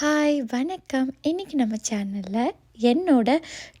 Hi வணக்கம். இன்றைக்கி நம்ம சேனலில் என்னோட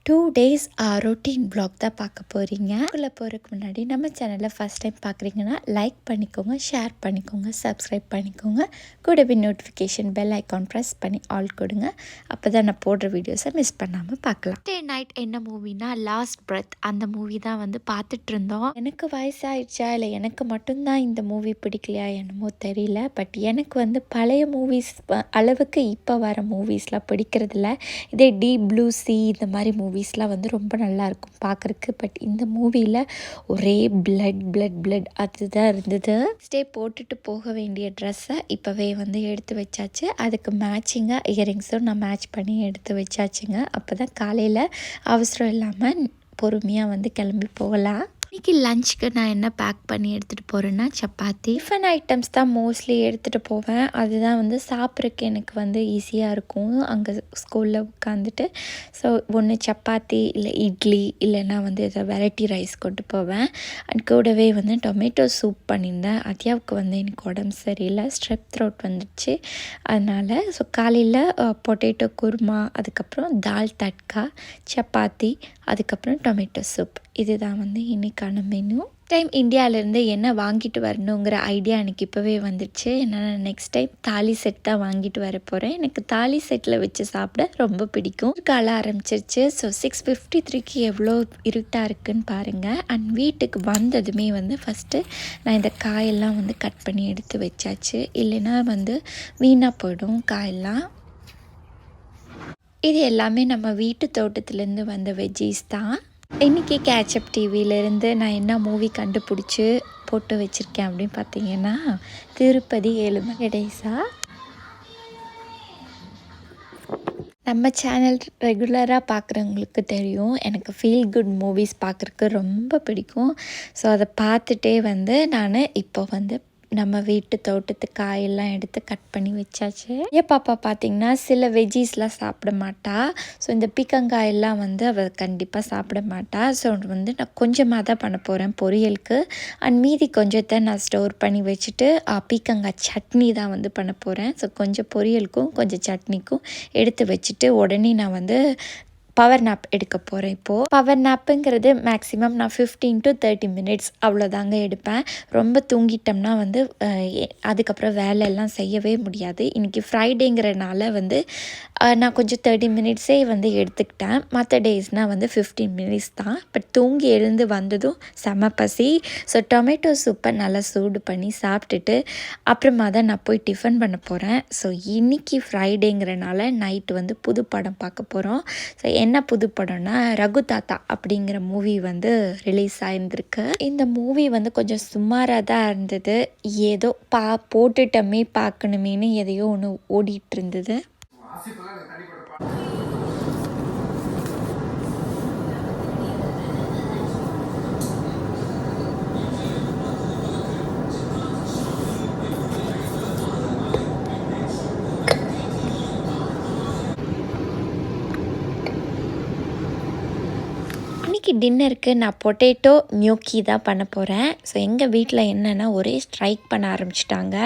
டூ டேஸ் ரொட்டீன் ப்ளாக் தான் பார்க்க போகிறீங்க உள்ளே போகிறதுக்கு முன்னாடி நம்ம சேனலை ஃபஸ்ட் டைம் பார்க்குறீங்கன்னா லைக் பண்ணிக்கோங்க ஷேர் பண்ணிக்கோங்க சப்ஸ்கிரைப் பண்ணிக்கோங்க. கூடவே நோட்டிஃபிகேஷன் பெல் ஐக்கான் ப்ரெஸ் பண்ணி ஆல் கொடுங்க. அப்போ தான் நான் போடுற வீடியோஸை மிஸ் பண்ணாமல் பார்க்கலாம். டே நைட் என்ன மூவினா லாஸ்ட் பிரத் அந்த மூவி தான் வந்து பார்த்துட்டு இருந்தோம். எனக்கு வயசாயிடுச்சா இல்லை எனக்கு மட்டும்தான் இந்த மூவி பிடிக்கலையா என்னமோ தெரியல. பட் எனக்கு வந்து பழைய மூவிஸ் அளவுக்கு இப்போ வர மூவிஸ்லாம் பிடிக்கிறதில்ல. இதே டீப் ப்ளூ லூசி இந்த மாதிரி மூவிஸ்லாம் வந்து ரொம்ப நல்லா இருக்கும் பார்க்குறக்கு பட் இந்த மூவியில் ஒரே பிளட் பிளட் பிளட் அதுதான் இருந்தது. ஸ்டே போட்டுட்டு போக வேண்டிய ட்ரெஸ்ஸை இப்போவே வந்து எடுத்து வச்சாச்சு. அதுக்கு மேட்சிங்காக இயரிங்ஸும் நான் மேட்ச் பண்ணி எடுத்து வச்சாச்சுங்க. அப்போ தான் காலையில் அவசரம் இல்லாமல் பொறுமையாக வந்து கிளம்பி போகலாம். இன்றைக்கி லஞ்சுக்கு நான் என்ன பேக் பண்ணி எடுத்துகிட்டு போகிறேன்னா சப்பாத்தி. டிஃபன் ஐட்டம்ஸ் தான் மோஸ்ட்லி எடுத்துகிட்டு போவேன். அதுதான் வந்து சாப்பிட்றக்கு எனக்கு வந்து ஈஸியாக இருக்கும். அங்கே ஸ்கூலில் உட்காந்துட்டு ஸோ ஒன்று சப்பாத்தி இல்லை இட்லி இல்லைன்னா வந்து ஏதாவது வெரைட்டி ரைஸ் கொண்டு போவேன். அண்ட் கூடவே வந்து டொமேட்டோ சூப் பண்ணியிருந்தேன். அதியாவுக்கு வந்து எனக்கு உடம்பு சரியில்லை ஸ்ட்ரெப் த்ரோட் வந்துடுச்சு. அதனால் ஸோ காலையில் பொட்டேட்டோ குருமா அதுக்கப்புறம் தால் தட்கா சப்பாத்தி அதுக்கப்புறம் டொமேட்டோ சூப் இதுதான் வந்து இன்றைக்கான மெனு டைம் இந்தியாவிலேருந்து என்ன வாங்கிட்டு வரணுங்கிற ஐடியா எனக்கு இப்போவே வந்துடுச்சு என்னென்னா நெக்ஸ்ட் டைம் தாலி செட் தான் வாங்கிட்டு வர போகிறேன் எனக்கு தாலி செட்டில் வச்சு சாப்பிட ரொம்ப பிடிக்கும். கால ஆரம்பிச்சிருச்சு. ஸோ சிக்ஸ் ஃபிஃப்டி த்ரீக்கு எவ்வளோ இருட்டாக இருக்குன்னு பாருங்கள் அண்ட் வீட்டுக்கு வந்ததுமே வந்து ஃபஸ்ட்டு நான் இந்த காயெல்லாம் வந்து கட் பண்ணி எடுத்து வச்சாச்சு. இல்லைன்னா வந்து வீணாக போயிடும் காயெல்லாம். இது எல்லாமே நம்ம வீட்டு தோட்டத்துலேருந்து வந்த வெஜ்ஜீஸ் தான். இன்றைக்கி கேட்சப் டிவியிலேருந்து நான் என்ன மூவி கண்டுபிடிச்சி போட்டு வச்சுருக்கேன் அப்படின்னு பார்த்தீங்கன்னா திருப்பதி ஏழுமலை டேஸா நம்ம சேனல் ரெகுலராக பார்க்குறவங்களுக்கு தெரியும். எனக்கு ஃபீல் குட் மூவிஸ் பார்க்குறக்கு ரொம்ப பிடிக்கும். ஸோ அதை பார்த்துட்டே வந்து நான் இப்போ வந்து நம்ம வீட்டு தோட்டத்து காயெல்லாம் எடுத்து கட் பண்ணி வச்சாச்சு. ஏன் பாப்பா பார்த்தீங்கன்னா சில வெஜ்ஜீஸ்லாம் சாப்பிட மாட்டா. ஸோ இந்த பீக்கங்காயெல்லாம் வந்து அவள் கண்டிப்பாக சாப்பிட மாட்டா. ஸோ வந்து நான் கொஞ்சமாக தான் பண்ண போகிறேன் பொரியலுக்கு. அண்ட் மீதி கொஞ்சத்தை நான் ஸ்டோர் பண்ணி வச்சுட்டு பீக்கங்காய் சட்னி தான் வந்து பண்ண போகிறேன் ஸோ கொஞ்சம் பொரியலுக்கும் கொஞ்சம் சட்னிக்கும் எடுத்து வச்சுட்டு உடனே நான் வந்து பவர் நாப் எடுக்க போகிறேன் இப்போது பவர் நாப்புங்கிறது மேக்ஸிமம் நான் ஃபிஃப்டீன் டு தேர்ட்டி மினிட்ஸ் அவ்வளோதாங்க எடுப்பேன். ரொம்ப தூங்கிட்டோம்னா வந்து அதுக்கப்புறம் வேலையெல்லாம் செய்யவே முடியாது. இன்றைக்கி ஃப்ரைடேங்கிறனால வந்து நான் கொஞ்சம் தேர்ட்டி மினிட்ஸே வந்து எடுத்துக்கிட்டேன். மற்ற டேஸ்னால் வந்து ஃபிஃப்டீன் மினிட்ஸ் தான். பட் தூங்கி எழுந்து வந்ததும் செம பசி. ஸோ டொமேட்டோ சூப்பை நல்லா சூடு பண்ணி சாப்பிட்டுட்டு அப்புறமா தான் நான் போய் டிஃபன் பண்ண போகிறேன் ஸோ இன்றைக்கி ஃப்ரைடேங்கிறனால நைட்டு வந்து புது படம் பார்க்க போகிறோம் ஸோ என்ன புது படம்னா ரகு தாத்தா அப்படிங்கிற மூவி வந்து ரிலீஸ் ஆயிருந்திருக்கு. இந்த மூவி வந்து கொஞ்சம் சுமாராக தான் இருந்தது. ஏதோ பா போட்டுட்டோமே பார்க்கணுமேனு எதையோ ஒன்று ஓடிட்டு இருந்தது. இன்றைக்கி டின்னருக்கு நான் பொட்டேட்டோ நியூக்கி தான் பண்ண போகிறேன் ஸோ எங்கள் வீட்டில் என்னென்னா ஒரே ஸ்ட்ரைக் பண்ண ஆரம்பிச்சிட்டாங்க.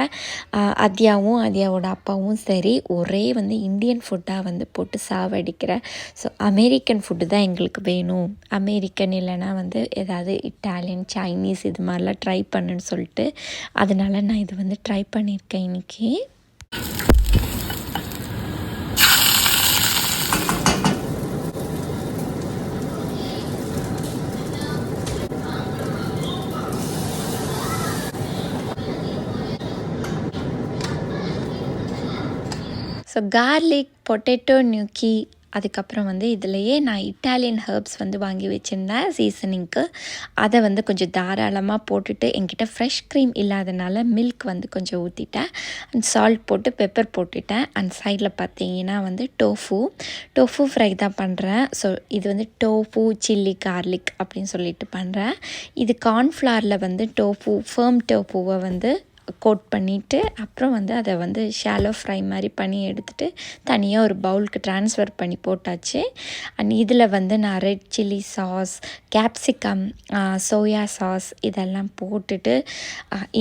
அத்யாவும் அத்யாவோட அப்பாவும் சரி ஒரே வந்து இந்தியன் ஃபுட்டாக வந்து போட்டு சாவடிக்கிறேன். ஸோ அமெரிக்கன் ஃபுட்டு தான் எங்களுக்கு வேணும். அமெரிக்கன் இல்லைனா வந்து ஏதாவது இட்டாலியன் சைனீஸ் இது மாதிரிலாம் ட்ரை பண்ணுன்னு சொல்லிட்டு அதனால் நான் இது வந்து ட்ரை பண்ணியிருக்கேன் இன்றைக்கி ஸோ கார்லிக் பொட்டேட்டோ நியூக்கி அதுக்கப்புறம் வந்து இதுலேயே நான் இட்டாலியன் ஹர்ப்ஸ் வந்து வாங்கி வச்சுருந்தேன். சீசனிங்க்கு அதை வந்து கொஞ்சம் தாராளமாக போட்டுட்டு என்கிட்ட ஃப்ரெஷ் க்ரீம் இல்லாதனால மில்க் வந்து கொஞ்சம் ஊற்றிட்டேன் அண்ட் சால்ட் போட்டு பெப்பர் போட்டுட்டேன். அண்ட் சைடில் பார்த்தீங்கன்னா வந்து டோஃபு டோஃபு ஃப்ரை தான் பண்ணுறேன் ஸோ இது வந்து டோஃபு சில்லி கார்லிக் அப்படின்னு சொல்லிட்டு பண்ணுறேன் இது கார்ன்ஃப்ளாரில் வந்து டோஃபு ஃபேர்ம் டோஃபுவை வந்து கோட் பண்ணிவிட்டு அப்புறம் வந்து அதை வந்து ஷாலோ ஃப்ரை மாதிரி பண்ணி எடுத்துகிட்டு தனியாக ஒரு பவுலுக்கு ட்ரான்ஸ்ஃபர் பண்ணி போட்டாச்சு. அண்ட் இதில் வந்து நான் red chilli sauce capsicum soya sauce இதெல்லாம் போட்டுட்டு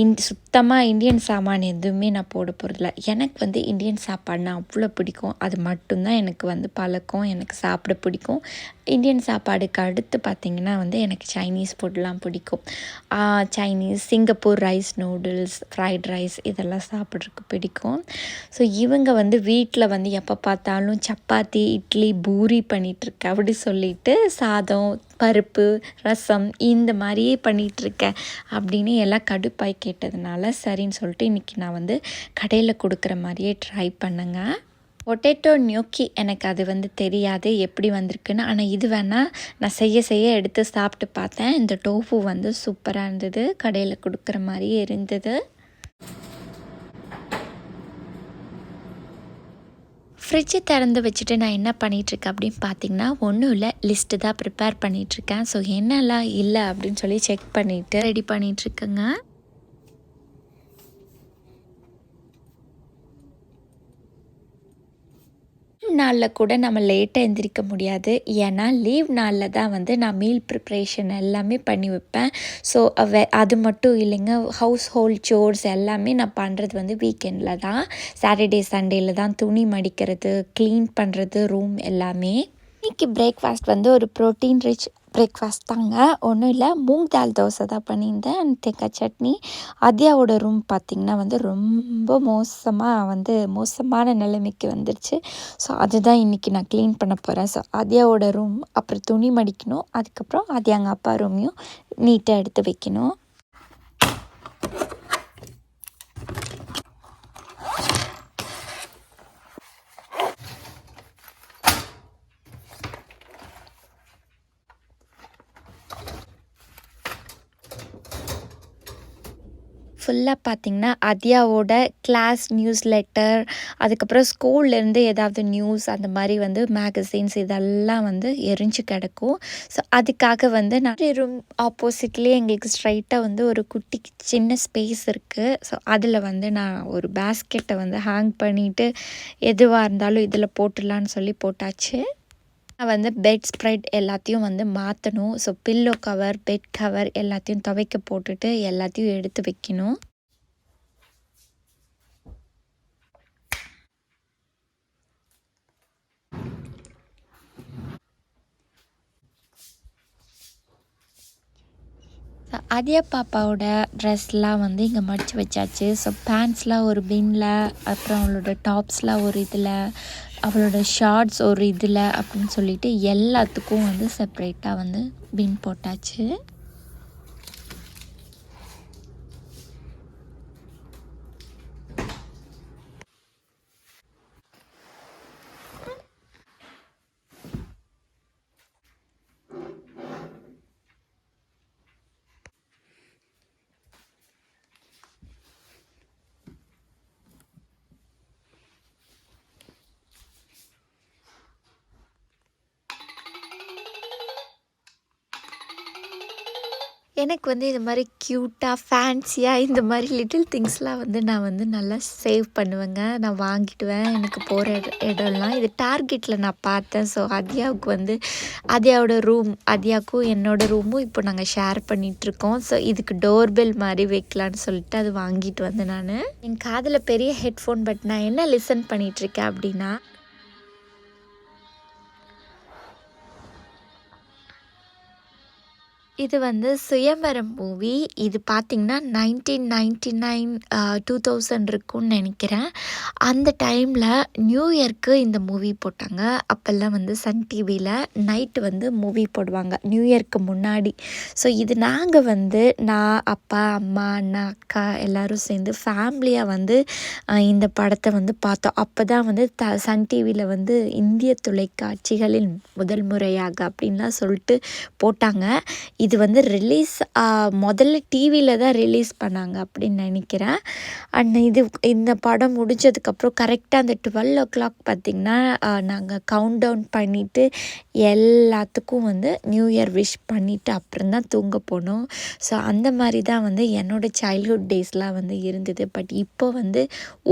இன் சுத்தமாக இந்தியன் சாமான் எதுவுமே நான் போட போகிறதில்ல எனக்கு வந்து இந்தியன் சாப்பாடுனா அவ்வளோ பிடிக்கும். அது மட்டும்தான் எனக்கு வந்து பழக்கம். எனக்கு சாப்பிட பிடிக்கும். இந்தியன் சாப்பாடுக்கு அடுத்து பார்த்திங்கன்னா வந்து எனக்கு சைனீஸ் ஃபுட்லாம் பிடிக்கும். Chinese Singapore rice noodles fried rice இதெல்லாம் சாப்பிட்றதுக்கு பிடிக்கும். ஸோ இவங்க வந்து வீட்டில் வந்து எப்போ பார்த்தாலும் சப்பாத்தி இட்லி பூரி பண்ணிகிட்ருக்க அப்படி சொல்லிட்டு சாதம் பருப்பு ரசம் இந்த மாதிரியே பண்ணிகிட்ருக்க அப்படின்னு எல்லாம் கடுப்பாய் கேட்டதுனால சரின்னு சொல்லிட்டு இன்றைக்கி நான் வந்து கடையில் கொடுக்குற மாதிரியே ட்ரை பண்ணுங்கள் பொட்டேட்டோ நியூக்கி எனக்கு அது வந்து தெரியாது எப்படி வந்திருக்குன்னு. ஆனால் இது வேணால் நான் செய்ய செய்ய எடுத்து சாப்பிட்டு பார்த்தேன். இந்த டோஃபு வந்து சூப்பராக இருந்தது. கடையில் கொடுக்குற மாதிரியே இருந்தது. ஃப்ரிட்ஜை திறந்து வச்சுட்டு நான் என்ன பண்ணிகிட்ருக்கேன் அப்படின்னு பார்த்தீங்கன்னா ஒன்றும் இல்லை லிஸ்ட்டு தான் ப்ரிப்பேர் பண்ணிகிட்ருக்கேன் ஸோ என்னெல்லாம் இல்லை அப்படின்னு சொல்லி செக் பண்ணிவிட்டு ரெடி பண்ணிகிட்ருக்கேங்க நாளில் கூட நம்ம லேட்டாக எந்திரிக்க முடியாது. ஏன்னா லீவ் நாளில் தான் வந்து நான் மீல் ப்ரிப்ரேஷன் எல்லாமே பண்ணி வைப்பேன். ஸோ அது மட்டும் இல்லைங்க ஹவுஸ் ஹோல்ட் சோர்ஸ் எல்லாமே நான் பண்ணுறது வந்து வீக்கெண்டில் தான் சாட்டர்டே சண்டேயில் தான் துணி மடிக்கிறது க்ளீன் பண்ணுறது ரூம் எல்லாமே. இன்றைக்கி பிரேக்ஃபாஸ்ட் வந்து ஒரு ப்ரோட்டீன் ரிச் பிரேக்ஃபாஸ்ட் தாங்க. ஒன்றும் இல்லை மூங் தால் தோசை தான் பண்ணியிருந்தேன். அண்ட் தேங்காய் சட்னி. அத்யாவோட ரூம் பார்த்திங்கன்னா வந்து ரொம்ப மோசமாக வந்து மோசமான நிலைமைக்கு வந்துருச்சு. ஸோ அதுதான் இன்றைக்கி நான் க்ளீன் பண்ண போகிறேன் ஸோ அத்யாவோட ரூம் அப்புறம் துணி மடிக்கணும். அதுக்கப்புறம் அதியாங்க அப்பா ரூமையும் நீட்டாக எடுத்து வைக்கணும். ஃபுல்லாக பார்த்திங்கன்னா அதியாவோட கிளாஸ் நியூஸ் லெட்டர் அதுக்கப்புறம் ஸ்கூல்லேருந்து ஏதாவது நியூஸ் அந்த மாதிரி வந்து மேகசின்ஸ் இதெல்லாம் வந்து எரிஞ்சு கிடக்கும். ஸோ அதுக்காக வந்து நான் ரூம் ஆப்போசிட்லேயே எங்களுக்கு ஸ்ட்ரைட்டாக வந்து ஒரு குட்டி சின்ன ஸ்பேஸ் இருக்குது ஸோ அதில் வந்து நான் ஒரு பேஸ்கெட்டை வந்து ஹேங் பண்ணிவிட்டு எதுவாக இருந்தாலும் இதில் போட்டுடலான்னு சொல்லி போட்டாச்சு. நான் வந்து பெட் ஸ்ப்ரெட் எல்லாத்தையும் வந்து மாற்றணும் so pillow cover bed cover எல்லாத்தையும் துவைக்க போட்டுட்டு எல்லாத்தையும் எடுத்து வைக்கணும். அதியா பாப்பாவோட ட்ரெஸ்லாம் வந்து இங்கே மடித்து வச்சாச்சு. ஸோ பேண்ட்ஸ்லாம் ஒரு பின்னில் அப்புறம் அவளோட டாப்ஸ்லாம் ஒரு இதில். அவளோட ஷார்ட்ஸ் ஒரு இதில் அப்படின்னு சொல்லிட்டு எல்லாத்துக்கும் வந்து செப்ரேட்டாக வந்து பின் போட்டாச்சு. எனக்கு வந்து இது மாதிரி க்யூட்டாக ஃபேன்சியாக இந்த மாதிரி லிட்டில் திங்ஸ்லாம் வந்து நான் வந்து நல்லா சேவ் பண்ணுவேங்க. நான் வாங்கிடுவேன். எனக்கு போகிற இட இடம்லாம். இது டார்கெட்டில் நான் பார்த்தேன். ஸோ அதியாவுக்கு வந்து அதியாவோட ரூம் அதியாவுக்கும் என்னோடய ரூமும் இப்போ நாங்கள் ஷேர் பண்ணிகிட்ருக்கோம் ஸோ இதுக்கு டோர்பெல் மாதிரி வைக்கலான்னு சொல்லிட்டு அது வாங்கிட்டு வந்தேன் நான். என் காதில் பெரிய ஹெட்ஃபோன் பட் நான் என்ன லிசன் பண்ணிகிட்ருக்கேன் அப்படின்னா இது வந்து சுயம்பரம் மூவி இது பார்த்திங்கன்னா nineteen ninety nine two thousand இருக்கும்னு நினைக்கிறேன். அந்த டைமில் நியூ இயர்க்கு இந்த மூவி போட்டாங்க. அப்போல்லாம் வந்து சன் டிவியில் நைட்டு வந்து மூவி போடுவாங்க. நியூ இயர்க்கு முன்னாடி. ஸோ இது நாங்கள் வந்து நான் அப்பா அம்மா அண்ணா அக்கா எல்லோரும் சேர்ந்து ஃபேமிலியாக வந்து இந்த படத்தை வந்து பார்த்தோம். அப்போ தான் வந்து த சன் டிவியில் வந்து இந்திய தொலைக்காட்சிகளில் முதல் முறையாக அப்படின்லாம் சொல்லிட்டு போட்டாங்க. இது இது வந்து ரிலீஸ் முதல்ல டிவியில் தான் ரிலீஸ் பண்ணாங்க அப்படின்னு நினைக்கிறேன். அண்ட் இது இந்த படம் முடிஞ்சதுக்கப்புறம் கரெக்டாக அந்த டுவெல் ஓ கிளாக் பார்த்திங்கன்னா நாங்கள் கவுண்ட் டவுன் பண்ணிவிட்டு எல்லாத்துக்கும் வந்து நியூ இயர் விஷ் பண்ணிவிட்டு அப்புறம் தான் தூங்க போனோம். ஸோ அந்த மாதிரி தான் வந்து என்னோடய சைல்ட்ஹுட் டேஸ்லாம் வந்து இருந்தது. பட் இப்போ வந்து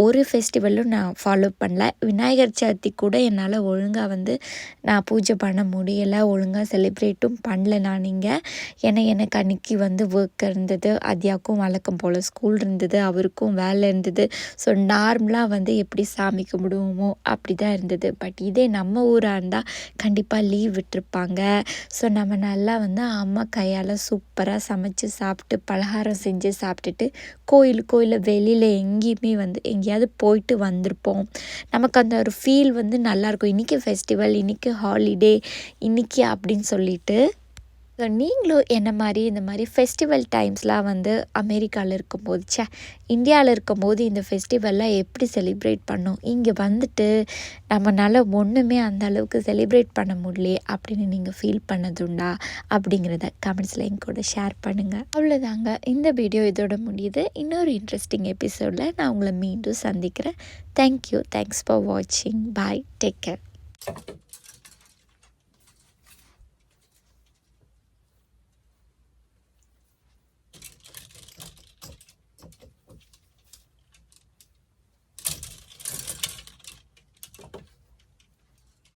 ஒரு ஃபெஸ்டிவலும் நான் ஃபாலோ பண்ணல. விநாயகர் சதுர்த்தி கூட என்னால் ஒழுங்காக வந்து நான் பூஜை பண்ண முடியலை. ஒழுங்காக செலிப்ரேட்டும் பண்ணல நான் இங்கே. ஏன்னா எனக்கு அன்றைக்கி வந்து ஒர்க் இருந்தது. அதியாக்கும் வழக்கம் போல் ஸ்கூல் இருந்தது. அவருக்கும் வேலை இருந்தது. ஸோ நார்மலாக வந்து எப்படி சாமி கும்பிடுவோமோ அப்படி தான் இருந்தது. பட் இதே நம்ம ஊராக இருந்தால் கண்டிப்பாக லீவ் விட்டுருப்பாங்க. ஸோ நம்ம நல்லா வந்து அம்மா கையால் சூப்பராக சமைச்சு சாப்பிட்டு பலகாரம் செஞ்சு சாப்பிட்டுட்டு கோயில் கோயிலில் வெளியில் எங்கேயுமே வந்து எங்கேயாவது போயிட்டு வந்திருப்போம். நமக்கு அந்த ஒரு ஃபீல் வந்து நல்லாயிருக்கும் இன்றைக்கி ஃபெஸ்டிவல் இன்றைக்கி ஹாலிடே இன்றைக்கி அப்படின்னு சொல்லிட்டு ஸோ நீங்களும் என்ன மாதிரி இந்த மாதிரி ஃபெஸ்டிவல் டைம்ஸ்லாம் வந்து அமெரிக்காவில் இருக்கும்போது சே இந்தியாவில் இருக்கும்போது இந்த ஃபெஸ்டிவல்லாம் எப்படி செலிப்ரேட் பண்ணோம்? இங்கே வந்துட்டு நம்மளால் ஒன்றுமே அந்த அளவுக்கு செலிப்ரேட் பண்ண முடியலையே அப்படின்னு நீங்கள் ஃபீல் பண்ணதுண்டா? அப்படிங்கிறத கமெண்ட்ஸில் என் கூட ஷேர் பண்ணுங்கள் அவ்வளோதாங்க இந்த வீடியோ இதோட முடியுது. இன்னொரு இன்ட்ரெஸ்டிங் எபிசோடில் நான் உங்களை மீண்டும் சந்திக்கிறேன். தேங்க்யூ தேங்க்ஸ் ஃபார் வாட்சிங் பாய் டேக் கேர்